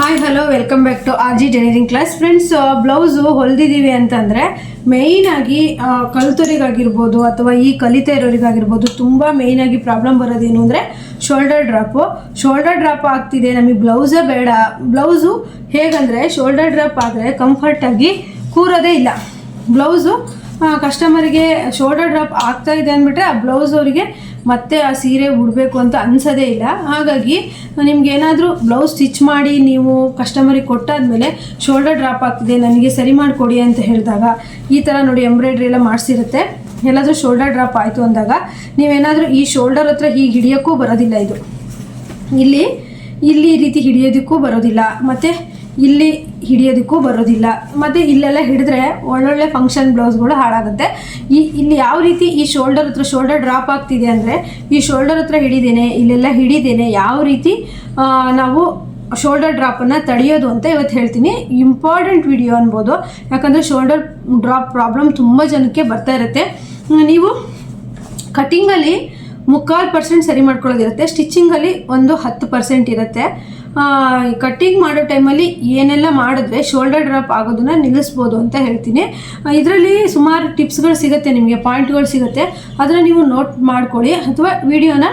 Hi hello welcome back to R G tailoring class friends blouse ಹೊಲ್ದಿದ್ದೀವಿ ಅಂತಂದರೆ ಮೇಯ್ನಾಗಿ ಕಲ್ತೋರಿಗಾಗಿರ್ಬೋದು ಅಥವಾ ಈ ಕಲಿತಾ ಇರೋರಿಗಾಗಿರ್ಬೋದು ತುಂಬ ಮೇಯ್ನಾಗಿ ಪ್ರಾಬ್ಲಮ್ ಬರೋದೇನು ಅಂದರೆ ಶೋಲ್ಡರ್ ಡ್ರಾಪು ಶೋಲ್ಡರ್ ಡ್ರಾಪ್ ಆಗ್ತಿದೆ, ನಮಗೆ ಬ್ಲೌಸೇ ಬೇಡ. ಬ್ಲೌಸು ಹೇಗಂದರೆ ಶೋಲ್ಡರ್ ಡ್ರಾಪ್ ಆದರೆ ಕಂಫರ್ಟಾಗಿ ಕೂರೋದೇ ಇಲ್ಲ. ಬ್ಲೌಸು ಕಸ್ಟಮರಿಗೆ ಶೋಲ್ಡರ್ ಡ್ರಾಪ್ ಆಗ್ತಾ ಇದೆ ಅಂದ್ಬಿಟ್ರೆ ಆ ಬ್ಲೌಸ್ ಅವರಿಗೆ ಮತ್ತೆ ಆ ಸೀರೆ ಉಡಬೇಕು ಅಂತ ಅನ್ಸೋದೇ ಇಲ್ಲ. ಹಾಗಾಗಿ ನಿಮ್ಗೆ ಏನಾದರೂ ಬ್ಲೌಸ್ ಸ್ಟಿಚ್ ಮಾಡಿ ನೀವು ಕಸ್ಟಮರಿಗೆ ಕೊಟ್ಟಾದ್ಮೇಲೆ ಶೋಲ್ಡರ್ ಡ್ರಾಪ್ ಆಗ್ತಿದೆ, ನನಗೆ ಸರಿ ಮಾಡಿಕೊಡಿ ಅಂತ ಹೇಳಿದಾಗ ಈ ಥರ ನೋಡಿ ಎಂಬ್ರಾಯ್ಡ್ರಿ ಎಲ್ಲ ಮಾಡಿಸಿರುತ್ತೆ. ಎಲ್ಲಾದರೂ ಶೋಲ್ಡರ್ ಡ್ರಾಪ್ ಆಯಿತು ಅಂದಾಗ ನೀವೇನಾದರೂ ಈ ಶೋಲ್ಡರ್ ಹತ್ರ ಹೀಗೆ ಹಿಡಿಯೋಕ್ಕೂ ಬರೋದಿಲ್ಲ ಇದು. ಇಲ್ಲಿ ಇಲ್ಲಿ ಈ ರೀತಿ ಹಿಡಿಯೋದಕ್ಕೂ ಬರೋದಿಲ್ಲ. ಮತ್ತು ಇಲ್ಲಿ ಹಿಡಿಯೋದಕ್ಕೂ ಬರೋದಿಲ್ಲ. ಮತ್ತು ಇಲ್ಲೆಲ್ಲ ಹಿಡಿದ್ರೆ ಒಳ್ಳೊಳ್ಳೆ ಫಂಕ್ಷನ್ ಬ್ಲೌಸ್ಗಳು ಹಾಳಾಗುತ್ತೆ. ಈ, ಇಲ್ಲಿ ಯಾವ ರೀತಿ ಈ ಶೋಲ್ಡರ್ ಹತ್ರ ಶೋಲ್ಡರ್ ಡ್ರಾಪ್ ಆಗ್ತಿದೆ ಅಂದರೆ, ಈ ಶೋಲ್ಡರ್ ಹತ್ರ ಹಿಡಿದೇನೆ, ಇಲ್ಲೆಲ್ಲ ಹಿಡಿದೇನೆ, ಯಾವ ರೀತಿ ನಾವು ಶೋಲ್ಡರ್ ಡ್ರಾಪನ್ನು ತಡೆಯೋದು ಅಂತ ಇವತ್ತು ಹೇಳ್ತೀನಿ. ಇಂಪಾರ್ಟೆಂಟ್ ವಿಡಿಯೋ ಅನ್ಬೋದು. ಯಾಕಂದರೆ ಶೋಲ್ಡರ್ ಡ್ರಾಪ್ ಪ್ರಾಬ್ಲಮ್ ತುಂಬ ಜನಕ್ಕೆ ಬರ್ತಾ ಇರುತ್ತೆ. ನೀವು ಕಟಿಂಗಲ್ಲಿ ಮುಕ್ಕಾಲು ಪರ್ಸೆಂಟ್ ಸರಿ ಮಾಡ್ಕೊಳ್ಳೋದಿರುತ್ತೆ. ಸ್ಟಿಚಿಂಗಲ್ಲಿ ಒಂದು ಹತ್ತು ಪರ್ಸೆಂಟ್ ಇರುತ್ತೆ. ಕಟ್ಟಿಂಗ್ ಮಾಡೋ ಟೈಮಲ್ಲಿ ಏನೆಲ್ಲ ಮಾಡಿದ್ರೆ ಶೋಲ್ಡರ್ ಡ್ರಾಪ್ ಆಗೋದನ್ನ ನಿಲ್ಲಿಸ್ಬೋದು ಅಂತ ಹೇಳ್ತೀನಿ. ಇದರಲ್ಲಿ ಸುಮಾರು ಟಿಪ್ಸ್ಗಳು ಸಿಗುತ್ತೆ ನಿಮಗೆ ಪಾಯಿಂಟ್ಗಳು ಸಿಗುತ್ತೆ. ಅದನ್ನು ನೀವು ನೋಟ್ ಮಾಡ್ಕೊಳ್ಳಿ ಅಥವಾ ವಿಡಿಯೋನ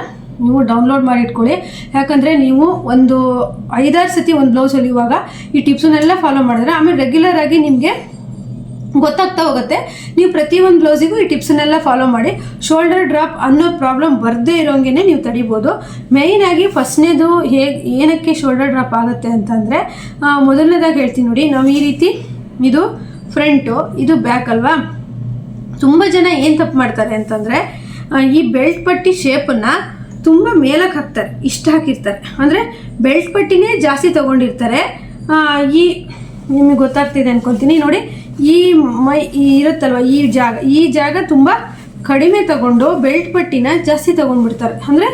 ನೀವು ಡೌನ್ಲೋಡ್ ಮಾಡಿ ಇಟ್ಕೊಳ್ಳಿ. ಯಾಕಂದರೆ ನೀವು ಒಂದು ಐದಾರು ಸತಿ ಒಂದು ಬ್ಲೌಸ್ ಹೊಲಿಯುವಾಗ ಈ ಟಿಪ್ಸನ್ನೆಲ್ಲ ಫಾಲೋ ಮಾಡಿದ್ರೆ ಆಮೇಲೆ ರೆಗ್ಯುಲರ್ ಆಗಿ ನಿಮಗೆ ಗೊತ್ತಾಗ್ತಾ ಹೋಗುತ್ತೆ. ನೀವು ಪ್ರತಿಯೊಂದು ಬ್ಲೌಸಿಗೂ ಈ ಟಿಪ್ಸನ್ನೆಲ್ಲ ಫಾಲೋ ಮಾಡಿ. ಶೋಲ್ಡರ್ ಡ್ರಾಪ್ ಅನ್ನೋ ಪ್ರಾಬ್ಲಮ್ ಬರದೇ ಇರೋಂಗೆ ನೀವು ತಡಿಬೋದು. ಮೇಯ್ನಾಗಿ ಫಸ್ಟ್ನೇದು ಹೇಗೆ ಏನಕ್ಕೆ ಶೋಲ್ಡರ್ ಡ್ರಾಪ್ ಆಗುತ್ತೆ ಅಂತಂದರೆ ಮೊದಲನೇದಾಗಿ ಹೇಳ್ತೀನಿ ನೋಡಿ, ನಾವು ಈ ರೀತಿ ಇದು ಫ್ರಂಟು ಇದು ಬ್ಯಾಕ್ ಅಲ್ವಾ? ತುಂಬ ಜನ ಏನು ತಪ್ಪು ಮಾಡ್ತಾರೆ ಅಂತಂದರೆ ಈ ಬೆಲ್ಟ್ ಪಟ್ಟಿ ಶೇಪನ್ನು ತುಂಬ ಮೇಲಕ್ಕೆ ಹಾಕ್ತಾರೆ, ಇಷ್ಟ ಹಾಕಿರ್ತಾರೆ. ಅಂದರೆ ಬೆಲ್ಟ್ ಪಟ್ಟಿನೇ ಜಾಸ್ತಿ ತೊಗೊಂಡಿರ್ತಾರೆ. ಈ, ನಿಮಗೆ ಗೊತ್ತಾಗ್ತಿದೆ ಅನ್ಕೊತೀನಿ. ನೋಡಿ ಈ ಮೈ ಇರುತ್ತಲ್ವ, ಈ ಜಾಗ ಈ ಜಾಗ ತುಂಬ ಕಡಿಮೆ ತಗೊಂಡು ಬೆಲ್ಟ್ ಪಟ್ಟಿನ ಜಾಸ್ತಿ ತಗೊಂಡ್ಬಿಡ್ತಾರೆ. ಅಂದರೆ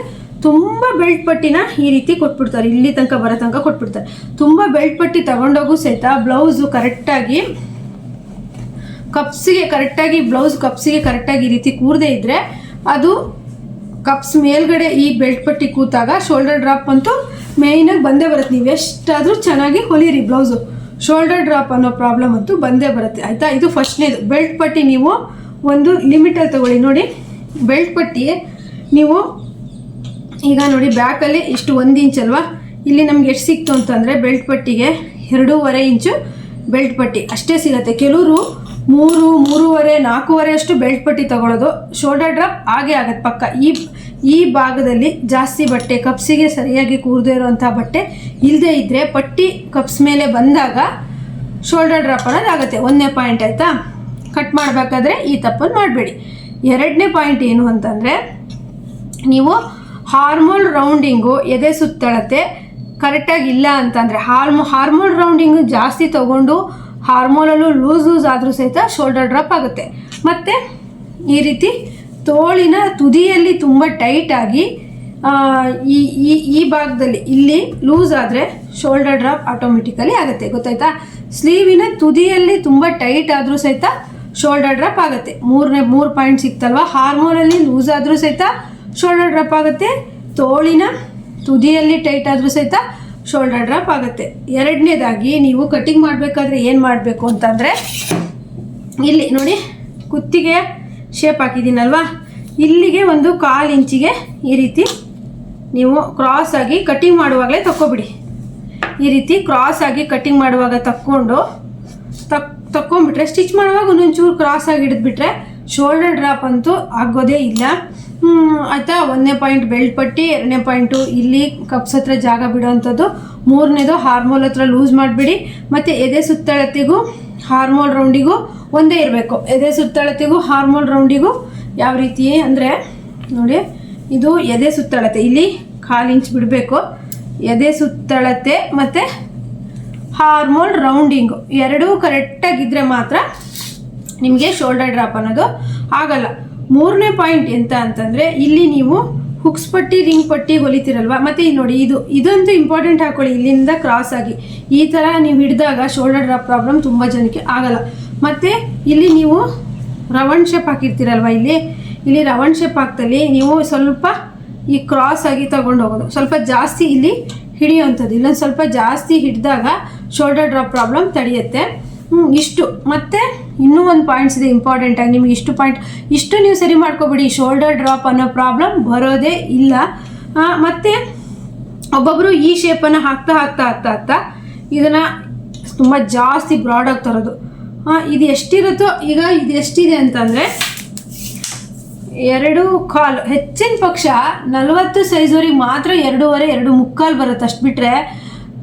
ತುಂಬ ಬೆಲ್ಟ್ ಪಟ್ಟಿನ ಈ ರೀತಿ ಕೊಟ್ಬಿಡ್ತಾರೆ, ಇಲ್ಲಿ ತನಕ ಬರೋ ತನಕ ಕೊಟ್ಬಿಡ್ತಾರೆ. ತುಂಬ ಬೆಲ್ಟ್ ಪಟ್ಟಿ ತಗೊಂಡೋಗೂ ಸಹಿತ ಬ್ಲೌಸು ಕರೆಕ್ಟಾಗಿ ಕಪ್ಸಿಗೆ, ಕರೆಕ್ಟಾಗಿ ಬ್ಲೌಸ್ ಕಪ್ಸಿಗೆ ಕರೆಕ್ಟಾಗಿ ಈ ರೀತಿ ಕೂರದೇ ಇದ್ದರೆ ಅದು ಕಪ್ಸ್ ಮೇಲ್ಗಡೆ ಈ ಬೆಲ್ಟ್ ಪಟ್ಟಿ ಕೂತಾಗ ಶೋಲ್ಡರ್ ಡ್ರಾಪ್ ಅಂತೂ ಮೇಯ್ನಾಗಿ ಬಂದೇ ಬರುತ್ತೆ. ನೀವು ಎಷ್ಟಾದರೂ ಚೆನ್ನಾಗಿ ಹೊಲಿರಿ ಬ್ಲೌಸು. ಶೋಲ್ಡರ್ ಡ್ರಾಪ್ ಅನ್ನೋ ಪ್ರಾಬ್ಲಮ್ ಅಂತೂ ಬಂದೇ ಬರುತ್ತೆ, ಆಯಿತಾ? ಇದು ಫಸ್ಟ್ನೇದು ಬೆಲ್ಟ್ ಪಟ್ಟಿ ನೀವು ಒಂದು ಲಿಮಿಟಲ್ಲಿ ತಗೊಳ್ಳಿ. ನೋಡಿ ಬೆಲ್ಟ್ ಪಟ್ಟಿ ನೀವು ಈಗ ನೋಡಿ ಬ್ಯಾಕಲ್ಲಿ ಇಷ್ಟು ಒಂದು ಇಂಚ್ ಅಲ್ವಾ? ಇಲ್ಲಿ ನಮ್ಗೆ ಎಷ್ಟು ಸಿಕ್ತು ಅಂತಂದರೆ ಬೆಲ್ಟ್ ಪಟ್ಟಿಗೆ ಎರಡೂವರೆ ಇಂಚು ಬೆಲ್ಟ್ ಪಟ್ಟಿ. ಅಷ್ಟೇ ಸಿಗುತ್ತೆ. ಕೆಲವರು ಮೂರು, ಮೂರುವರೆ, ನಾಲ್ಕೂವರೆ ಅಷ್ಟು ಬೆಲ್ಟ್ ಪಟ್ಟಿ ತಗೊಳ್ಳೋದು. ಶೋಲ್ಡರ್ ಡ್ರಾಪ್ ಆಗೇ ಆಗುತ್ತೆ ಪಕ್ಕ. ಈ ಈ ಭಾಗದಲ್ಲಿ ಜಾಸ್ತಿ ಬಟ್ಟೆ, ಕಪ್ಸಿಗೆ ಸರಿಯಾಗಿ ಕೂರದೇ ಇರುವಂಥ ಬಟ್ಟೆ ಇಲ್ಲದೇ ಇದ್ದರೆ ಪಟ್ಟಿ ಕಪ್ಸ್ ಮೇಲೆ ಬಂದಾಗ ಶೋಲ್ಡರ್ ಡ್ರಾಪ್ ಅನ್ನೋದು ಆಗುತ್ತೆ. ಒಂದನೇ ಪಾಯಿಂಟ್ ಆಯಿತಾ? ಕಟ್ ಮಾಡಬೇಕಾದ್ರೆ ಈ ತಪ್ಪನ್ನು ಮಾಡಬೇಡಿ. ಎರಡನೇ ಪಾಯಿಂಟ್ ಏನು ಅಂತಂದರೆ, ನೀವು ಹಾರ್ಮೋನ್ ರೌಂಡಿಂಗು ಎದೆ ಸುತ್ತಳತೆ ಕರೆಕ್ಟಾಗಿ ಇಲ್ಲ ಅಂತಂದರೆ ಹಾರ್ಮೋ ಹಾರ್ಮೋನ್ ರೌಂಡಿಂಗು ಜಾಸ್ತಿ ತಗೊಂಡು ಹಾರ್ಮೋನಲ್ಲೂ ಲೂಸ್ ಲೂಸ್ ಆದರೂ ಸಹಿತ ಶೋಲ್ಡರ್ ಡ್ರಾಪ್ ಆಗುತ್ತೆ. ಮತ್ತು ಈ ರೀತಿ ತೋಳಿನ ತುದಿಯಲ್ಲಿ ತುಂಬ ಟೈಟಾಗಿ ಈ ಈ ಈ ಭಾಗದಲ್ಲಿ, ಇಲ್ಲಿ ಲೂಸ್ ಆದರೆ ಶೋಲ್ಡರ್ ಡ್ರಾಪ್ ಆಟೋಮೆಟಿಕಲಿ ಆಗುತ್ತೆ, ಗೊತ್ತಾಯ್ತಾ? ಸ್ಲೀವಿನ ತುದಿಯಲ್ಲಿ ತುಂಬ ಟೈಟ್ ಆದರೂ ಸಹಿತ ಶೋಲ್ಡರ್ ಡ್ರಾಪ್ ಆಗುತ್ತೆ. ಮೂರನೇ, ಮೂರು ಪಾಯಿಂಟ್ ಸಿಕ್ತಲ್ವ? ಹಾರ್ಮೋನಲ್ಲಿ ಲೂಸ್ ಆದರೂ ಸಹಿತ ಶೋಲ್ಡರ್ ಡ್ರಾಪ್ ಆಗುತ್ತೆ. ತೋಳಿನ ತುದಿಯಲ್ಲಿ ಟೈಟ್ ಆದರೂ ಸಹಿತ ಶೋಲ್ಡರ್ ಡ್ರಾಪ್ ಆಗುತ್ತೆ. ಎರಡನೇದಾಗಿ ನೀವು ಕಟಿಂಗ್ ಮಾಡಬೇಕಾದ್ರೆ ಏನು ಮಾಡಬೇಕು ಅಂತಂದರೆ, ಇಲ್ಲಿ ನೋಡಿ ಕುತ್ತಿಗೆ ಶೇಪ್ ಹಾಕಿದ್ದೀನಲ್ವಾ? ಇಲ್ಲಿಗೆ ಒಂದು ಕಾಲು ಇಂಚಿಗೆ ಈ ರೀತಿ ನೀವು ಕ್ರಾಸ್ ಆಗಿ ಕಟ್ಟಿಂಗ್ ಮಾಡುವಾಗಲೇ ತಕ್ಕೊಬಿಡಿ. ಈ ರೀತಿ ಕ್ರಾಸ್ ಆಗಿ ಕಟ್ಟಿಂಗ್ ಮಾಡುವಾಗ ತಕ್ಕೊಂಡು ತಕ್ ತಕ್ಕೊಂಬಿಟ್ರೆ ಸ್ಟಿಚ್ ಮಾಡುವಾಗ ಒಂದೊಂಚೂರು ಕ್ರಾಸ್ ಆಗಿ ಹಿಡಿದ್ಬಿಟ್ರೆ ಶೋಲ್ಡರ್ ಡ್ರಾಪ್ ಅಂತೂ ಆಗೋದೇ ಇಲ್ಲ. ಆಯಿತಾ? ಒಂದನೇ ಪಾಯಿಂಟ್ ಬೆಲ್ಟ್ ಪಟ್ಟಿ, ಎರಡನೇ ಪಾಯಿಂಟು ಇಲ್ಲಿ ಕಪ್ಸ್ ಹತ್ರ ಜಾಗ ಬಿಡೋವಂಥದ್ದು ಮೂರನೇದು ಹಾರ್ಮೋಲ್ ಹತ್ರ ಲೂಸ್ ಮಾಡಿಬಿಡಿ. ಮತ್ತು ಎದೆ ಸುತ್ತಳತೆಗೂ ಹಾರ್ಮೋಲ್ ರೌಂಡಿಗೂ ಒಂದೇ ಇರಬೇಕು. ಎದೆ ಸುತ್ತಳತೆಗೂ ಹಾರ್ಮೋಲ್ ರೌಂಡಿಗೂ ಯಾವ ರೀತಿ ಅಂದರೆ, ನೋಡಿ, ಇದು ಎದೆ ಸುತ್ತಳತೆ. ಇಲ್ಲಿ ಕಾಲು ಇಂಚ್ ಬಿಡಬೇಕು. ಎದೆ ಸುತ್ತಳತೆ ಮತ್ತು ಹಾರ್ಮೋನ್ ರೌಂಡಿಂಗು ಎರಡೂ ಕರೆಕ್ಟಾಗಿದ್ದರೆ ಮಾತ್ರ ನಿಮಗೆ ಶೋಲ್ಡರ್ ಡ್ರಾಪ್ ಅನ್ನೋದು ಆಗಲ್ಲ. ಮೂರನೇ ಪಾಯಿಂಟ್ ಎಂತ ಅಂತಂದರೆ, ಇಲ್ಲಿ ನೀವು ಹುಕ್ಸ್ ಪಟ್ಟಿ ರಿಂಗ್ ಪಟ್ಟಿ ಹೊಲಿತಿರಲ್ವಾ? ಮತ್ತೆ ಇಲ್ಲಿ ನೋಡಿ, ಇದು, ಇದಂತೂ ಇಂಪಾರ್ಟೆಂಟ್ ಹಾಕೊಳ್ಳಿ. ಇಲ್ಲಿಂದ ಕ್ರಾಸ್ ಆಗಿ. ಈ ಥರ ನೀವು ಹಿಡಿದಾಗ ಶೋಲ್ಡರ್ ಡ್ರಾಪ್ ಪ್ರಾಬ್ಲಮ್ ತುಂಬ ಜನಕ್ಕೆ ಆಗಲ್ಲ. ಮತ್ತು ಇಲ್ಲಿ ನೀವು ರವಣ್ ಶೇಪ್ ಹಾಕಿರ್ತೀರಲ್ವ ಇಲ್ಲಿ? ಇಲ್ಲಿ ರವಣ್ ಶೇಪ್ ಹಾಕ್ತಲ್ಲಿ ನೀವು ಸ್ವಲ್ಪ ಈ ಕ್ರಾಸ್ ಆಗಿ ತಗೊಂಡು ಹೋಗೋದು ಸ್ವಲ್ಪ ಜಾಸ್ತಿ ಇಲ್ಲಿ ಹಿಡಿಯುವಂಥದ್ದು. ಇಲ್ಲೊಂದು ಸ್ವಲ್ಪ ಜಾಸ್ತಿ ಹಿಡಿದಾಗ ಶೋಲ್ಡರ್ ಡ್ರಾಪ್ ಪ್ರಾಬ್ಲಮ್ ತಡೆಯುತ್ತೆ. ಹ್ಞೂ ಇಷ್ಟು. ಮತ್ತೆ ಇನ್ನೂ ಒಂದು ಪಾಯಿಂಟ್ಸ್ ಇದೆ ಇಂಪಾರ್ಟೆಂಟ್ ಆಗಿ ನಿಮ್ಗೆ ಇಷ್ಟು ಪಾಯಿಂಟ್ ಇಷ್ಟು ನೀವು ಸರಿ ಮಾಡ್ಕೊಬಿಡಿ ಶೋಲ್ಡರ್ ಡ್ರಾಪ್ ಅನ್ನೋ ಪ್ರಾಬ್ಲಮ್ ಬರೋದೇ ಇಲ್ಲ. ಮತ್ತು ಒಬ್ಬೊಬ್ಬರು ಈ ಶೇಪನ್ನು ಹಾಕ್ತಾ ಹಾಕ್ತಾ ಹಾಕ್ತಾ ಹಾಕ್ತಾ ಇದನ್ನು ತುಂಬ ಜಾಸ್ತಿ ಬ್ರಾಡ್ ಆಗಿ ತರೋದು. ಇದು ಎಷ್ಟಿರುತ್ತೋ, ಈಗ ಇದು ಎಷ್ಟಿದೆ ಅಂತಂದರೆ ಎರಡು ಕಾಲು, ಹೆಚ್ಚಿನ ಪಕ್ಷ ನಲವತ್ತು ಸೈಜ್ವರೆಗೆ ಮಾತ್ರ ಎರಡೂವರೆ, ಎರಡು ಮುಕ್ಕಾಲು ಬರುತ್ತೆ ಅಷ್ಟು ಬಿಟ್ಟರೆ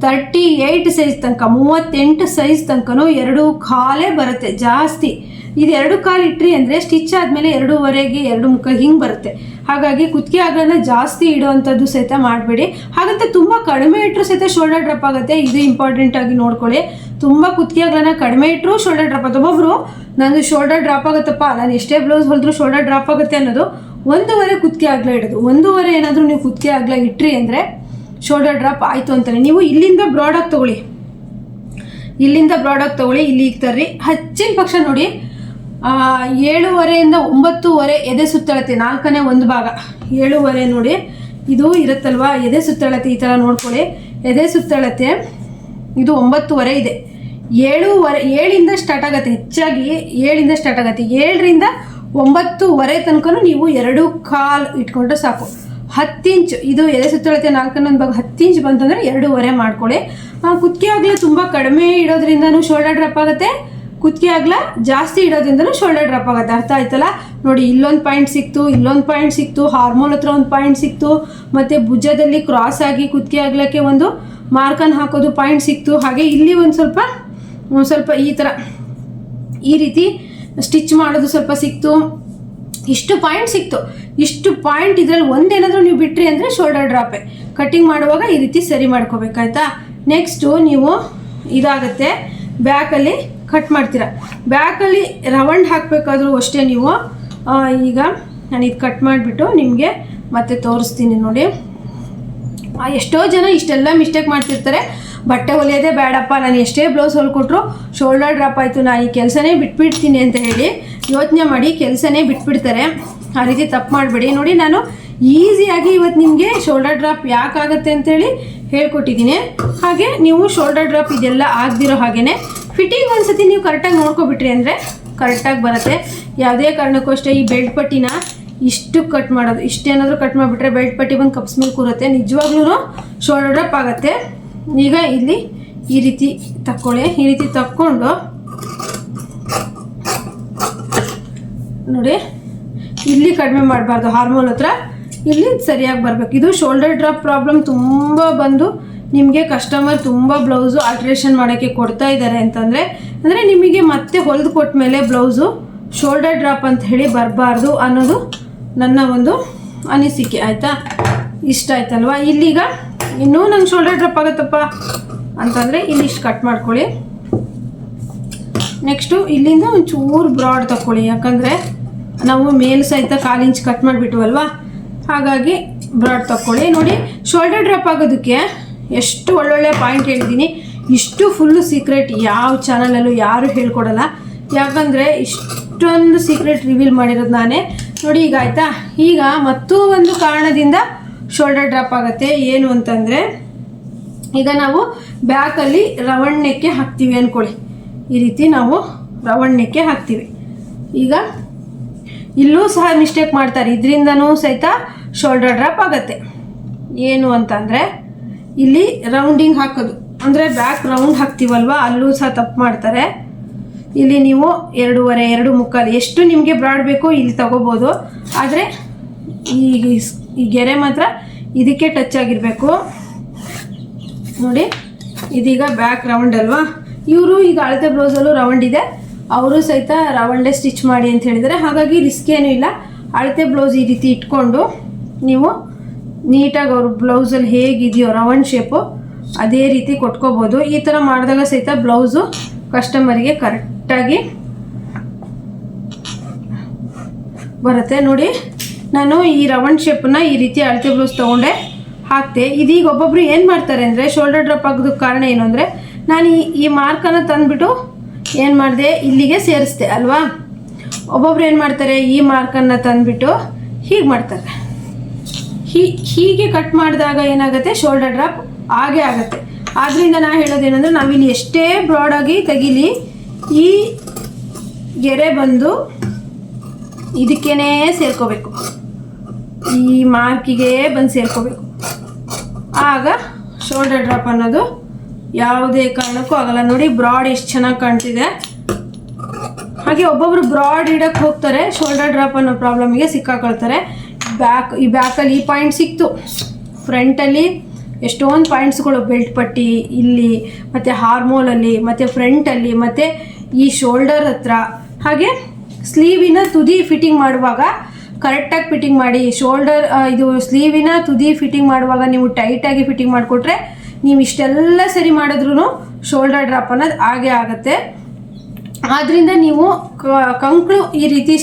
ತರ್ಟಿ ಏಯ್ಟ್ ಸೈಜ್ ತನಕ, ಮೂವತ್ತೆಂಟು ಸೈಜ್ ತನಕನೂ ಎರಡು ಕಾಲೇ ಬರುತ್ತೆ, ಜಾಸ್ತಿ. ಇದು ಎರಡು ಕಾಲು ಇಟ್ರಿ ಅಂದರೆ ಸ್ಟಿಚ್ ಆದಮೇಲೆ ಎರಡೂವರೆಗೆ ಎರಡು ಮುಖ ಹಿಂಗೆ ಬರುತ್ತೆ. ಹಾಗಾಗಿ ಕುತ್ತಿಗೆ ಆಗಲನ್ನ ಜಾಸ್ತಿ ಇಡೋವಂಥದ್ದು ಸಹಿತ ಮಾಡಬೇಡಿ. ಹಾಗಂತ ತುಂಬ ಕಡಿಮೆ ಇಟ್ಟರು ಸಹಿತ ಶೋಲ್ಡರ್ ಡ್ರಪ್ ಆಗುತ್ತೆ. ಇದು ಇಂಪಾರ್ಟೆಂಟ್ ಆಗಿ ನೋಡ್ಕೊಳ್ಳಿ. ತುಂಬ ಕುತ್ತಿಗೆ ಆಗಲನ್ನ ಕಡಿಮೆ ಇಟ್ಟರು ಶೋಲ್ಡರ್ ಡ್ರಾಪ್ ಆಗುತ್ತೆ. ಒಬ್ಬೊಬ್ರು ನಂದು ಶೋಲ್ಡರ್ ಡ್ರಾಪ್ ಆಗುತ್ತಪ್ಪ, ನಾನು ಎಷ್ಟೇ ಬ್ಲೌಸ್ ಹೊಲಿದ್ರು ಶೋಲ್ಡರ್ ಡ್ರಾಪ್ ಆಗುತ್ತೆ ಅನ್ನೋದು ಒಂದೂವರೆ ಕುತ್ತಿಗೆ ಆಗಲ ಇಡೋದು ಒಂದೂವರೆ ಏನಾದರೂ ನೀವು ಕುತ್ತಿಗೆ ಆಗಲ ಇಟ್ರಿ ಅಂದರೆ ಶೋಲ್ಡರ್ ಡ್ರಾಪ್ ಆಯಿತು ಅಂತಾನೆ. ನೀವು ಇಲ್ಲಿಂದ ಬ್ರಾಡಾಗಿ ತೊಗೊಳ್ಳಿ. ಇಲ್ಲಿಂದ ಬ್ರಾಡಾಗಿ ತೊಗೊಳ್ಳಿ, ಇಲ್ಲಿ ತರ್ರಿ. ಹಚ್ಚಿನ ಪಕ್ಷ ನೋಡಿ ಏಳುವರೆಯಿಂದ ಒಂಬತ್ತುವರೆ ಎದೆ ಸುತ್ತಳತೆ, ನಾಲ್ಕನೇ ಒಂದು ಭಾಗ. ಏಳುವರೆ ನೋಡಿ, ಇದು ಇರುತ್ತಲ್ವಾ? ಎದೆ ಸುತ್ತಳತೆ ಈ ಥರ ನೋಡ್ಕೊಳ್ಳಿ. ಎದೆ ಸುತ್ತಳತೆ, ಇದು ಒಂಬತ್ತುವರೆ ಇದೆ. ಏಳುವರೆ, ಏಳಿಂದ ಸ್ಟಾರ್ಟ್ ಆಗುತ್ತೆ. ಹೆಚ್ಚಾಗಿ ಏಳಿಂದ ಸ್ಟಾರ್ಟ್ ಆಗುತ್ತೆ. ಏಳರಿಂದ ಒಂಬತ್ತುವರೆ ತನಕ ನೀವು ಎರಡು ಕಾಲು ಇಟ್ಕೊಂಡ್ರೆ ಸಾಕು. ಹತ್ತು ಇಂಚ್, ಇದು ಎದೆ ಸುತ್ತಳತೆ ನಾಲ್ಕನ್ನೊಂದು ಭಾಗ ಹತ್ತಿಂಚ್ ಬಂತು ಬಂತಂದರೆ ಎರಡೂವರೆ ಮಾಡ್ಕೊಳ್ಳಿ. ಕುತ್ತಿಗೆ ಆಗಲೇ ತುಂಬ ಕಡಿಮೆ ಇಡೋದ್ರಿಂದನೂ ಶೋಲ್ಡರ್ ಡ್ರಪ್ ಆಗುತ್ತೆ. ಕುತ್ತಿಗೆ ಆಗಲ ಜಾಸ್ತಿ ಇಡೋದ್ರಿಂದನೂ ಶೋಲ್ಡರ್ ಡ್ರಪ್ ಆಗುತ್ತೆ. ಅರ್ಥ ಆಯ್ತಲ್ಲ? ನೋಡಿ, ಇಲ್ಲೊಂದು ಪಾಯಿಂಟ್ ಸಿಕ್ತು, ಇಲ್ಲೊಂದು ಪಾಯಿಂಟ್ ಸಿಕ್ತು ಹಾರ್ಮೋನ್ ಹತ್ರ ಒಂದು ಪಾಯಿಂಟ್ ಸಿಕ್ತು, ಮತ್ತು ಭುಜದಲ್ಲಿ ಕ್ರಾಸ್ ಆಗಿ ಕುತ್ತಿಗೆ ಆಗ್ಲಕ್ಕೆ ಒಂದು ಮಾರ್ಕನ್ ಹಾಕೋದು ಪಾಯಿಂಟ್ ಸಿಕ್ತು. ಹಾಗೆ ಇಲ್ಲಿ ಒಂದು ಸ್ವಲ್ಪ ಒಂದು ಸ್ವಲ್ಪ ಈ ಥರ ಈ ರೀತಿ ಸ್ಟಿಚ್ ಮಾಡೋದು ಸ್ವಲ್ಪ ಸಿಕ್ತು. ಇಷ್ಟು ಪಾಯಿಂಟ್ ಸಿಕ್ತು. ಇಷ್ಟು ಪಾಯಿಂಟ್ ಇದರಲ್ಲಿ ಒಂದೇನಾದರೂ ನೀವು ಬಿಟ್ರಿ ಅಂದರೆ ಶೋಲ್ಡರ್ ಡ್ರಾಪೆ ಕಟ್ಟಿಂಗ್ ಮಾಡುವಾಗ ಈ ರೀತಿ ಸರಿ ಮಾಡ್ಕೋಬೇಕಾಯ್ತಾ? ನೆಕ್ಸ್ಟು ನೀವು ಇದಾಗುತ್ತೆ. ಬ್ಯಾಕಲ್ಲಿ ಕಟ್ ಮಾಡ್ತೀರಾ. ಬ್ಯಾಕಲ್ಲಿ ರವಂಡ್ ಹಾಕಬೇಕಾದ್ರೂ ಅಷ್ಟೇ ನೀವು ಈಗ ನಾನು ಇದು ಕಟ್ ಮಾಡಿಬಿಟ್ಟು ನಿಮಗೆ ಮತ್ತೆ ತೋರಿಸ್ತೀನಿ ನೋಡಿ. ಎಷ್ಟೋ ಜನ ಇಷ್ಟೆಲ್ಲ ಮಿಸ್ಟೇಕ್ ಮಾಡ್ತಿರ್ತಾರೆ. ಬಟ್ಟೆ ಹೊಲಿಯೋದೇ ಬೇಡಪ್ಪ. ನಾನು ಎಷ್ಟೇ ಬ್ಲೌಸ್ ಹೊಲ್ಕೊಟ್ರು ಶೋಲ್ಡರ್ ಡ್ರಾಪ್ ಆಯಿತು. ನಾನು ಈ ಕೆಲಸನೇ ಬಿಟ್ಬಿಡ್ತೀನಿ ಅಂತ ಹೇಳಿ ಯೋಚನೆ ಮಾಡಿ ಕೆಲಸನೇ ಬಿಟ್ಬಿಡ್ತಾರೆ. ಆ ರೀತಿ ತಪ್ಪು ಮಾಡಬೇಡಿ. ನೋಡಿ, ನಾನು ಈಸಿಯಾಗಿ ಇವತ್ತು ನಿಮಗೆ ಶೋಲ್ಡರ್ ಡ್ರಾಪ್ ಯಾಕಾಗುತ್ತೆ ಅಂತೇಳಿ ಹೇಳ್ಕೊಟ್ಟಿದ್ದೀನಿ. ಹಾಗೆ ನೀವು ಶೋಲ್ಡರ್ ಡ್ರಾಪ್ ಇದೆಲ್ಲ ಆಗದಿರೋ ಹಾಗೇ ಫಿಟ್ಟಿಂಗ್ ಒಂದ್ಸತಿ ನೀವು ಕರೆಕ್ಟಾಗಿ ನೋಡ್ಕೊಬಿಟ್ರಿ ಅಂದರೆ ಕರೆಕ್ಟಾಗಿ ಬರುತ್ತೆ. ಯಾವುದೇ ಕಾರಣಕ್ಕೂ ಅಷ್ಟೇ ಈ ಬೆಲ್ಟ್ ಪಟ್ಟಿನ ಇಷ್ಟು ಕಟ್ ಮಾಡೋದು, ಇಷ್ಟೇನಾದರೂ ಕಟ್ ಮಾಡಿಬಿಟ್ರೆ ಬೆಲ್ಟ್ ಪಟ್ಟಿ ಬಂದು ಕಪ್ಸ್ ಮೇಲೆ ಕೂರುತ್ತೆ. ನಿಜವಾಗ್ಲೂ ಶೋಲ್ಡರ್ ಡ್ರಾಪ್ ಆಗುತ್ತೆ. ಈಗ ಇಲ್ಲಿ ಈ ರೀತಿ ತಕ್ಕೊಳ್ಳಿ. ಈ ರೀತಿ ತಕ್ಕೊಂಡು ನೋಡಿ, ಇಲ್ಲಿ ಕಡಿಮೆ ಮಾಡಬಾರ್ದು ಹಾರ್ಮೋನ್ ಹತ್ರ. ಇಲ್ಲಿ ಸರಿಯಾಗಿ ಬರಬೇಕು. ಇದು ಶೋಲ್ಡರ್ ಡ್ರಾಪ್ ಪ್ರಾಬ್ಲಮ್ ತುಂಬ ಬಂದು ನಿಮಗೆ ಕಸ್ಟಮರ್ ತುಂಬ ಬ್ಲೌಸು ಆಲ್ಟ್ರೇಷನ್ ಮಾಡೋಕ್ಕೆ ಕೊಡ್ತಾ ಇದ್ದಾರೆ ಅಂತಂದರೆ, ಅಂದರೆ ನಿಮಗೆ ಮತ್ತೆ ಹೊಲಿದು ಕೊಟ್ಟ ಮೇಲೆ ಬ್ಲೌಸು ಶೋಲ್ಡರ್ ಡ್ರಾಪ್ ಅಂತ ಹೇಳಿ ಬರಬಾರ್ದು ಅನ್ನೋದು ನನ್ನ ಒಂದು ಅನಿಸಿಕೆ. ಆಯಿತಾ? ಇಷ್ಟ ಆಯ್ತಲ್ವಾ? ಇಲ್ಲೀಗ ಇನ್ನೂ ನಂಗೆ ಶೋಲ್ಡರ್ ಡ್ರಪ್ ಆಗುತ್ತಪ್ಪ ಅಂತಂದರೆ ಇಲ್ಲಿ ಇಷ್ಟು ಕಟ್ ಮಾಡ್ಕೊಳ್ಳಿ. ನೆಕ್ಸ್ಟು ಇಲ್ಲಿಂದ ಒಂಚೂರು ಬ್ರಾಡ್ ತಗೊಳ್ಳಿ ಯಾಕಂದರೆ ನಾವು ಮೇಲ್ ಸಹಿತ ಕಾಲು ಇಂಚ್ ಕಟ್ ಮಾಡಿಬಿಟ್ವಲ್ವಾ? ಹಾಗಾಗಿ ಬ್ರಾಡ್ ತಗೊಳ್ಳಿ ನೋಡಿ ಶೋಲ್ಡರ್ ಡ್ರಾಪ್ ಆಗೋದಕ್ಕೆ ಎಷ್ಟು ಒಳ್ಳೊಳ್ಳೆ ಪಾಯಿಂಟ್ ಹೇಳಿದ್ದೀನಿ. ಇಷ್ಟು ಫುಲ್ಲು ಸೀಕ್ರೆಟ್ ಯಾವ ಚಾನಲಲ್ಲೂ ಯಾರು ಹೇಳ್ಕೊಡಲ್ಲ. ಯಾಕಂದರೆ ಇಷ್ಟೊಂದು ಸೀಕ್ರೆಟ್ ರಿವೀಲ್ ಮಾಡಿರೋದು ನಾನೇ. ನೋಡಿ, ಈಗ ಆಯಿತಾ? ಈಗ ಮತ್ತೂ ಒಂದು ಕಾರಣದಿಂದ ಶೋಲ್ಡರ್ ಡ್ರಾಪ್ ಆಗುತ್ತೆ. ಏನು ಅಂತಂದರೆ, ಈಗ ನಾವು ಬ್ಯಾಕಲ್ಲಿ ರವಣ್ ನೆಕ್ಕೆ ಹಾಕ್ತೀವಿ ಅಂದ್ಕೊಳ್ಳಿ ಈ ರೀತಿ ನಾವು ರವಣ್ ನೆಕ್ಕೆ ಹಾಕ್ತೀವಿ. ಈಗ ಇಲ್ಲೂ ಸಹ ಮಿಸ್ಟೇಕ್ ಮಾಡ್ತಾರೆ. ಇದರಿಂದನೂ ಸಹಿತ ಶೋಲ್ಡರ್ ಡ್ರಾಪ್ ಆಗುತ್ತೆ. ಏನು ಅಂತಂದರೆ, ಇಲ್ಲಿ ರೌಂಡಿಂಗ್ ಹಾಕೋದು. ಅಂದರೆ ಬ್ಯಾಕ್ ರೌಂಡ್ ಹಾಕ್ತೀವಲ್ವ? ಅಲ್ಲೂ ಸಹ ತಪ್ಪು ಮಾಡ್ತಾರೆ. ಇಲ್ಲಿ ನೀವು ಎರಡೂವರೆ, ಎರಡು ಮುಕ್ಕಾಲು, ಎಷ್ಟು ನಿಮಗೆ ಬ್ರಾಡ್ ಬೇಕೋ ಇಲ್ಲಿ ತಗೋಬೋದು. ಆದರೆ, ಈ ಈ ಗೆರೆ ಮಾತ್ರ ಇದಕ್ಕೆ ಟಚ್ ಆಗಿರಬೇಕು. ನೋಡಿ, ಇದೀಗ ಬ್ಯಾಕ್ ರೌಂಡ್ ಅಲ್ವಾ? ಇವರು ಈಗ ಅಳತೆ ಬ್ಲೌಸಲ್ಲೂ ರೌಂಡ್ ಇದೆ. ಅವರು ಸಹಿತ ರೌಂಡೇ ಸ್ಟಿಚ್ ಮಾಡಿ ಅಂತ ಹೇಳಿದರೆ ಹಾಗಾಗಿ ರಿಸ್ಕ್ ಏನೂ ಇಲ್ಲ. ಅಳತೆ ಬ್ಲೌಸ್ ಈ ರೀತಿ ಇಟ್ಕೊಂಡು ನೀವು ನೀಟಾಗಿ ಅವ್ರ ಬ್ಲೌಸಲ್ಲಿ ಹೇಗಿದೆಯೋ ರೌಂಡ್ ಶೇಪು ಅದೇ ರೀತಿ ಕೊಟ್ಕೋಬೋದು. ಈ ಥರ ಮಾಡಿದಾಗ ಸಹಿತ ಬ್ಲೌಸು ಕಸ್ಟಮರಿಗೆ ಕರೆಕ್ಟಾಗಿ ಬರುತ್ತೆ. ನೋಡಿ ನಾನು ಈ ರೌಂಡ್ ಶೇಪನ್ನ ಈ ರೀತಿ ಅಳತೆ ಬ್ಲೌಸ್ ತೊಗೊಂಡೆ, ಹಾಕ್ತೆ. ಇದೀಗ ಒಬ್ಬೊಬ್ರು ಏನು ಮಾಡ್ತಾರೆ ಅಂದರೆ ಶೋಲ್ಡರ್ ಡ್ರಾಪ್ ಆಗೋದಕ್ಕೆ ಕಾರಣ ಏನು ಅಂದರೆ, ನಾನು ಈ ಈ ಮಾರ್ಕನ್ನು ತಂದುಬಿಟ್ಟು ಏನು ಮಾಡಿದೆ, ಇಲ್ಲಿಗೆ ಸೇರಿಸ್ದೆ, ಅಲ್ವಾ? ಒಬ್ಬೊಬ್ರು ಏನು ಮಾಡ್ತಾರೆ, ಈ ಮಾರ್ಕನ್ನು ತಂದುಬಿಟ್ಟು ಹೀಗೆ ಮಾಡ್ತಾರೆ. ಹೀಗೆ ಕಟ್ ಮಾಡಿದಾಗ ಏನಾಗುತ್ತೆ? ಶೋಲ್ಡರ್ ಡ್ರಾಪ್ ಹಾಗೆ ಆಗುತ್ತೆ. ಆದ್ದರಿಂದ ನಾ ಹೇಳೋದೇನೆಂದ್ರೆ, ನಾವಿಲ್ಲಿ ಎಷ್ಟೇ ಬ್ರಾಡಾಗಿ ತೆಗಿಲಿ, ಈ ಗೆರೆ ಬಂದು ಇದಕ್ಕೇನೆ ಸೇರ್ಕೋಬೇಕು. ಈ ಮಾರ್ಕಿಗೆ ಬಂದು ಸೇರ್ಕೋಬೇಕು. ಆಗ ಶೋಲ್ಡರ್ ಡ್ರಾಪ್ ಅನ್ನೋದು ಯಾವುದೇ ಕಾರಣಕ್ಕೂ ಆಗಲ್ಲ. ನೋಡಿ ಬ್ರಾಡ್ ಎಷ್ಟು ಚೆನ್ನಾಗಿ ಕಾಣ್ತಿದೆ. ಹಾಗೆ ಒಬ್ಬೊಬ್ರು ಬ್ರಾಡ್ ಇಡಕ್ಕೆ ಹೋಗ್ತಾರೆ ಶೋಲ್ಡರ್ ಡ್ರಾಪ್ ಅನ್ನೋ ಪ್ರಾಬ್ಲಮ್ಗೆ ಸಿಕ್ಕಾಕೊಳ್ತಾರೆ. ಬ್ಯಾಕ್ ಈ ಬ್ಯಾಕಲ್ಲಿ ಈ ಪಾಯಿಂಟ್ ಸಿಕ್ತು. ಫ್ರಂಟಲ್ಲಿ ಎಷ್ಟೊಂದು ಪಾಯಿಂಟ್ಸ್ಗಳು ಬೆಲ್ಟ್ ಪಟ್ಟಿ ಇಲ್ಲಿ, ಮತ್ತು ಹಾರ್ಮೋಲಲ್ಲಿ ಮತ್ತು ಫ್ರಂಟಲ್ಲಿ ಮತ್ತು ಈ ಶೋಲ್ಡರ್ ಹತ್ರ. ಹಾಗೆ ಸ್ಲೀವಿನ ತುದಿ ಫಿಟ್ಟಿಂಗ್ ಮಾಡುವಾಗ ಕರೆಕ್ಟಾಗಿ ಫಿಟ್ಟಿಂಗ್ ಮಾಡಿ ಶೋಲ್ಡರ್ ಇದು ಸ್ಲೀವಿನ ತುದಿ ಫಿಟ್ಟಿಂಗ್ ಮಾಡುವಾಗ ನೀವು ಟೈಟಾಗಿ ಫಿಟ್ಟಿಂಗ್ ಮಾಡಿಕೊಟ್ರೆ ನೀವು ಇಷ್ಟೆಲ್ಲ ಸರಿ ಮಾಡಿದ್ರೂ ಶೋಲ್ಡರ್ ಡ್ರಾಪ್ ಅನ್ನೋದು ಹಾಗೆ ಆಗುತ್ತೆ. ಆದ್ರಿಂದ ನೀವು ಕಂಕ್ಳು ಈ ರೀತಿ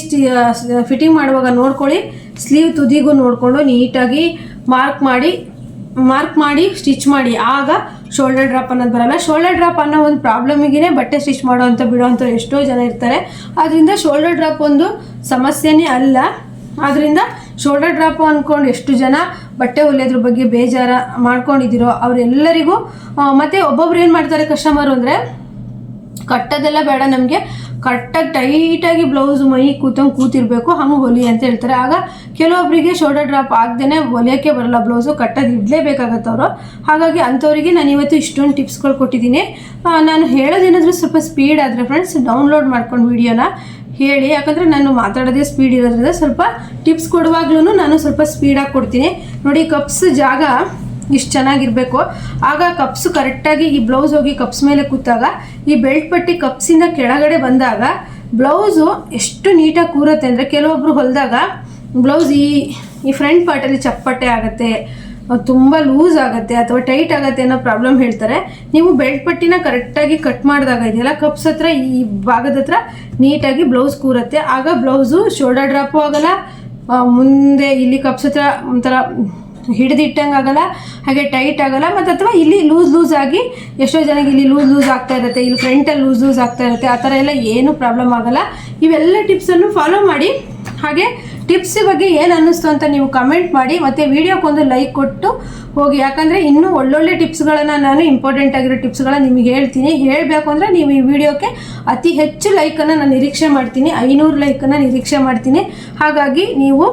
ಫಿಟ್ಟಿಂಗ್ ಮಾಡುವಾಗ ನೋಡ್ಕೊಳ್ಳಿ ಸ್ಲೀವ್ ತುದಿಗೂ ನೋಡಿಕೊಂಡು ನೀಟಾಗಿ ಮಾರ್ಕ್ ಮಾಡಿ ಮಾರ್ಕ್ ಮಾಡಿ ಸ್ಟಿಚ್ ಮಾಡಿ, ಆಗ ಶೋಲ್ಡರ್ ಡ್ರಾಪ್ ಅನ್ನೋದು ಬರಲ್ಲ. ಶೋಲ್ಡರ್ ಡ್ರಾಪ್ ಅನ್ನೋ ಒಂದು ಪ್ರಾಬ್ಲಮಿಗೆ ಬಟ್ಟೆ ಸ್ಟಿಚ್ ಮಾಡೋವಂಥ ಬಿಡೋವಂಥ ಎಷ್ಟೋ ಜನ ಇರ್ತಾರೆ. ಆದ್ದರಿಂದ ಶೋಲ್ಡರ್ ಡ್ರಾಪ್ ಒಂದು ಸಮಸ್ಯೆನೇ ಅಲ್ಲ. ಆದ್ದರಿಂದ ಶೋಲ್ಡರ್ ಡ್ರಾಪ್ ಅಂದ್ಕೊಂಡು ಎಷ್ಟು ಜನ ಬಟ್ಟೆ ಹೊಲಿಯೋದ್ರ ಬಗ್ಗೆ ಬೇಜಾರ ಮಾಡ್ಕೊಂಡಿದ್ದೀರೋ ಅವರೆಲ್ಲರಿಗೂ ಮತ್ತು ಒಬ್ಬೊಬ್ರು ಏನು ಮಾಡ್ತಾರೆ ಕಸ್ಟಮರು ಅಂದರೆ, ಕಟ್ಟೋದೆಲ್ಲ ಬೇಡ ನಮಗೆ ಕಟ್ಟಾಗಿ ಟೈಟಾಗಿ ಬ್ಲೌಸ್ ಮೈ ಕೂತಂಗೆ ಕೂತಿರ್ಬೇಕು, ಹಂಗೆ ಹೊಲಿ ಅಂತ ಹೇಳ್ತಾರೆ. ಆಗ ಕೆಲವೊಬ್ಬರಿಗೆ ಶೋಲ್ಡರ್ ಡ್ರಾಪ್ ಆಗ್ದೇ ಹೊಲಿಯೋಕ್ಕೆ ಬರಲ್ಲ ಬ್ಲೌಸು ಕಟ್ಟೋದು ಇಡಲೇಬೇಕಾಗತ್ತೆ ಅವರು. ಹಾಗಾಗಿ ಅಂಥವರಿಗೆ ನಾನು ಇವತ್ತು ಇಷ್ಟೊಂದು ಟಿಪ್ಸ್ಗಳು ಕೊಟ್ಟಿದ್ದೀನಿ. ನಾನು ಹೇಳೋದೇನಾದರೂ ಸ್ವಲ್ಪ ಸ್ಪೀಡ್ ಆದರೆ ಫ್ರೆಂಡ್ಸ್ ಡೌನ್ಲೋಡ್ ಮಾಡ್ಕೊಂಡು ವಿಡಿಯೋನ ಹೇಳಿ, ಯಾಕಂದರೆ ನಾನು ಮಾತಾಡೋದೇ ಸ್ಪೀಡ್ ಇರೋದ್ರಿಂದ ಸ್ವಲ್ಪ ಟಿಪ್ಸ್ ಕೊಡುವಾಗ್ಲೂ ನಾನು ಸ್ವಲ್ಪ ಸ್ಪೀಡಾಗಿ ಕೊಡ್ತೀನಿ. ನೋಡಿ ಕಪ್ಸ್ ಜಾಗ ಇಷ್ಟು ಚೆನ್ನಾಗಿರಬೇಕು. ಆಗ ಕಪ್ಸ್ ಕರೆಕ್ಟಾಗಿ ಈ ಬ್ಲೌಸ್ ಹೋಗಿ ಕಪ್ಸ್ ಮೇಲೆ ಕೂತಾಗ, ಈ ಬೆಲ್ಟ್ ಪಟ್ಟಿ ಕಪ್ಸಿಂದ ಕೆಳಗಡೆ ಬಂದಾಗ ಬ್ಲೌಸು ಎಷ್ಟು ನೀಟಾಗಿ ಕೂರುತ್ತೆ ಅಂದರೆ ಕೆಲವೊಬ್ರು ಹೊಲಿದಾಗ ಬ್ಲೌಸ್ ಈ ಈ ಫ್ರಂಟ್ ಪಾರ್ಟಲ್ಲಿ ಚಪ್ಪಟ್ಟೆ ಆಗುತ್ತೆ ತುಂಬ ಲೂಸ್ ಆಗುತ್ತೆ ಅಥವಾ ಟೈಟ್ ಆಗುತ್ತೆ ಅನ್ನೋ ಪ್ರಾಬ್ಲಮ್ ಹೇಳ್ತಾರೆ. ನೀವು ಬೆಲ್ಟ್ ಪಟ್ಟಿನ ಕರೆಕ್ಟಾಗಿ ಕಟ್ ಮಾಡಿದಾಗ ಇದೆಯಲ್ಲ ಕಪ್ಸ್ ಹತ್ರ ಈ ಭಾಗದ ಹತ್ರ ನೀಟಾಗಿ ಬ್ಲೌಸ್ ಕೂರುತ್ತೆ. ಆಗ ಬ್ಲೌಸು ಶೋಲ್ಡರ್ ಡ್ರಾಪು ಆಗಲ್ಲ ಮುಂದೆ ಇಲ್ಲಿ ಕಪ್ಸ್ ಹತ್ರ ಒಂಥರ ಹಿಡಿದಿಟ್ಟಂಗೆ ಆಗಲ್ಲ, ಹಾಗೆ ಟೈಟ್ ಆಗಲ್ಲ, ಮತ್ತು ಅಥವಾ ಇಲ್ಲಿ ಲೂಸ್ ಲೂಸ್ ಆಗಿ ಎಷ್ಟೋ ಜನಕ್ಕೆ ಇಲ್ಲಿ ಲೂಸ್ ಲೂಸ್ ಆಗ್ತಾ ಇರುತ್ತೆ, ಇಲ್ಲಿ ಫ್ರಂಟಲ್ಲಿ ಲೂಸ್ ಲೂಸ್ ಆಗ್ತಾ ಇರುತ್ತೆ, ಆ ಥರ ಎಲ್ಲ ಏನೂ ಪ್ರಾಬ್ಲಮ್ ಆಗಲ್ಲ. ಇವೆಲ್ಲ ಟಿಪ್ಸನ್ನು ಫಾಲೋ ಮಾಡಿ. ಹಾಗೆ ಟಿಪ್ಸ್ ಬಗ್ಗೆ ಏನು ಅನ್ನಿಸ್ತು ಅಂತ ನೀವು ಕಮೆಂಟ್ ಮಾಡಿ, ಮತ್ತು ವಿಡಿಯೋಕ್ಕೊಂದು ಲೈಕ್ ಕೊಟ್ಟು ಹೋಗಿ. ಯಾಕಂದರೆ ಇನ್ನೂ ಒಳ್ಳೊಳ್ಳೆ ಟಿಪ್ಸ್ಗಳನ್ನು ನಾನು ಇಂಪಾರ್ಟೆಂಟ್ ಆಗಿರೋ ಟಿಪ್ಸ್ಗಳನ್ನ ನಿಮಗೆ ಹೇಳ್ತೀನಿ. ಹೇಳಬೇಕು ಅಂದರೆ ನೀವು ಈ ವಿಡಿಯೋಕ್ಕೆ ಅತಿ ಹೆಚ್ಚು ಲೈಕನ್ನು ನಾನು ನಿರೀಕ್ಷೆ ಮಾಡ್ತೀನಿ. ಐನೂರು ಲೈಕನ್ನು ನಿರೀಕ್ಷೆ ಮಾಡ್ತೀನಿ. ಹಾಗಾಗಿ ನೀವು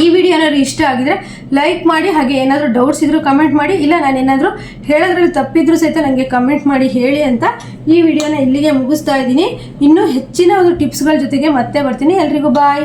ಈ ವಿಡಿಯೋ ಏನಾದ್ರು ಇಷ್ಟ ಆಗಿದ್ರೆ ಲೈಕ್ ಮಾಡಿ, ಹಾಗೆ ಏನಾದರೂ ಡೌಟ್ಸ್ ಇದ್ದರೂ ಕಮೆಂಟ್ ಮಾಡಿ, ಇಲ್ಲ ನಾನು ಏನಾದರೂ ಹೇಳೋದ್ರಲ್ಲಿ ತಪ್ಪಿದ್ರೂ ಸಹಿತ ನನಗೆ ಕಮೆಂಟ್ ಮಾಡಿ, ಹೇಳಿ ಅಂತ ಈ ವಿಡಿಯೋನ ಇಲ್ಲಿಗೆ ಮುಗಿಸ್ತಾ ಇದ್ದೀನಿ. ಇನ್ನೂ ಹೆಚ್ಚಿನ ಒಂದು ಟಿಪ್ಸ್ಗಳ ಜೊತೆಗೆ ಮತ್ತೆ ಬರ್ತೀನಿ. ಎಲ್ರಿಗೂ ಬಾಯ್